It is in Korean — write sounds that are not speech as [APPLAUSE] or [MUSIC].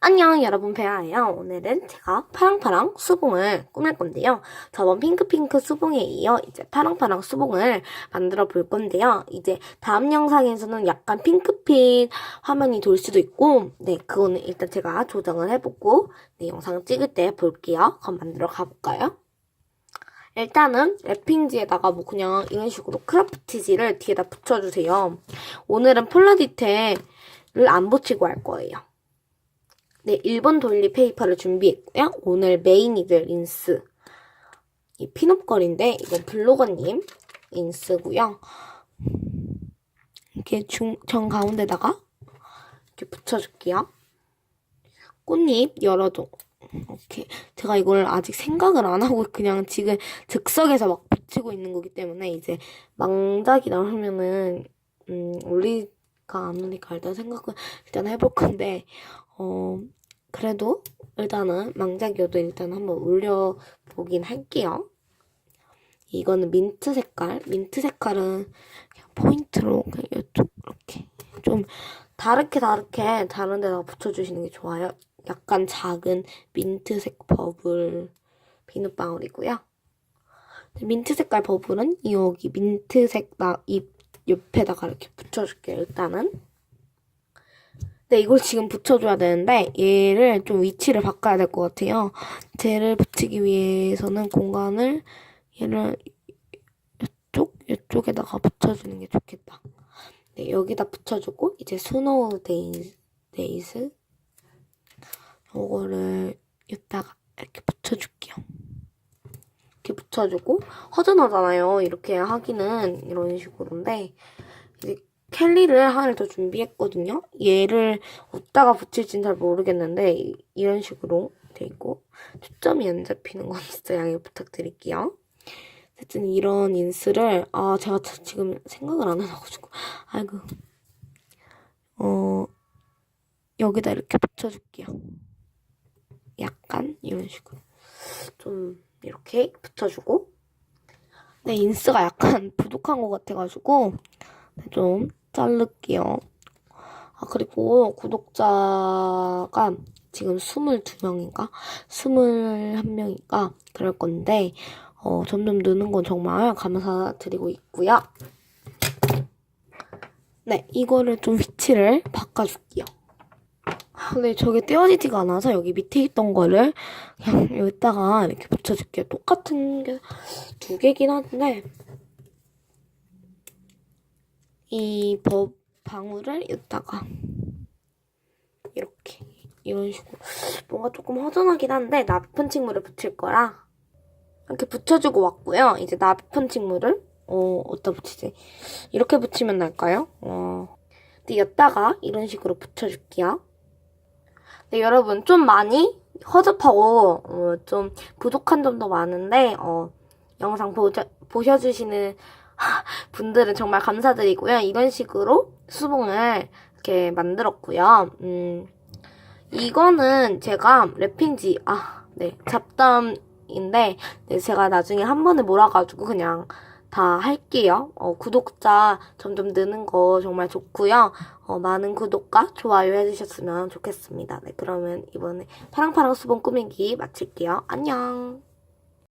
안녕 여러분 배아예요. 오늘은 제가 파랑파랑 수봉을 꾸밀 건데요. 저번 핑크핑크 수봉에 이어 이제 파랑파랑 수봉을 만들어 볼 건데요. 이제 다음 영상에서는 약간 핑크빛 화면이 돌 수도 있고 네 그거는 일단 제가 조정을 해보고 네 영상 찍을 때 볼게요. 그럼 만들어 가볼까요? 일단은 랩핑지에다가 뭐 그냥 이런 식으로 크라프티지를 뒤에다 붙여주세요. 오늘은 폴라 디테일을 안 붙이고 할 거예요. 네, 1번 돌리 페이퍼를 준비했고요. 오늘 메인이들 인스. 이 핀업걸인데, 이건 블로거님 인스고요. 이렇게 중, 정 가운데다가 이렇게 붙여줄게요. 꽃잎 열어줘. 이렇게. 제가 이걸 아직 생각을 안 하고 그냥 지금 즉석에서 막 붙이고 있는 거기 때문에 이제 망작이 나오면은, 음, 올리가 안 올리까 일단 생각을 일단 해볼 건데, 어, 그래도 일단은 망작이어도 일단 한번 올려보긴 할게요. 이거는 민트 색깔. 민트 색깔은 그냥 포인트로 이쪽 이렇게 좀 다르게 다르게 다른 데다가 붙여주시는 게 좋아요. 약간 작은 민트색 버블 비눗방울이고요. 민트 색깔 버블은 여기 민트색 나 입 옆에다가 이렇게 붙여줄게요. 일단은. 네, 이걸 지금 붙여줘야 되는데 얘를 좀 위치를 바꿔야 될 것 같아요. 쟤를 붙이기 위해서는 공간을 얘를 이쪽, 이쪽에다가 붙여주는 게 좋겠다. 네, 여기다 붙여주고 이제 스노우 데이즈, 데이즈 요거를 여기다가 이렇게 붙여줄게요. 이렇게 붙여주고 허전하잖아요. 이렇게 하기는 이런 식으로인데 이제 캘리를 하나를 더 준비했거든요. 얘를 어디다가 붙일지는 잘 모르겠는데 이- 이런 식으로 돼 있고 초점이 안 잡히는 건 진짜 양해 부탁드릴게요. 어쨌든 이런 인스를 아 제가 자- 지금 생각을 안 해놔가지고 아이고 어 여기다 이렇게 붙여줄게요. 약간 이런 식으로 좀 이렇게 붙여주고 네 인스가 약간 [LAUGHS] 부족한 것 같아가지고 네, 좀 자를게요. 아, 그리고 구독자가 지금 22명인가? 21명인가? 그럴 건데, 어, 점점 느는 건 정말 감사드리고 있고요. 네, 이거를 좀 위치를 바꿔줄게요. 아, 근데 저게 떼어지지가 않아서 여기 밑에 있던 거를 그냥 여기다가 이렇게 붙여줄게요. 똑같은 게 두 개긴 한데, 이 버, 방울을 여기다가 이렇게 이런 식으로 뭔가 조금 허전하긴 한데 나비 칙물을 붙일 거라 이렇게 붙여주고 왔고요. 이제 나비 칙물을 어 어디다 붙이지? 이렇게 붙이면 날까요? 어 근데 여기다가 이런 식으로 붙여줄게요. 네 여러분 좀 많이 허접하고 어, 좀 부족한 점도 많은데 어 영상 보자, 보셔주시는 분들은 정말 감사드리고요. 이런 식으로 수봉을 이렇게 만들었고요. 음, 이거는 제가 랩핑지, 아, 네, 잡담인데, 네, 제가 나중에 한 번에 몰아가지고 그냥 다 할게요. 어, 구독자 점점 느는 거 정말 좋고요. 어, 많은 구독과 좋아요 해주셨으면 좋겠습니다. 네, 그러면 이번에 파랑파랑 수봉 꾸미기 마칠게요. 안녕!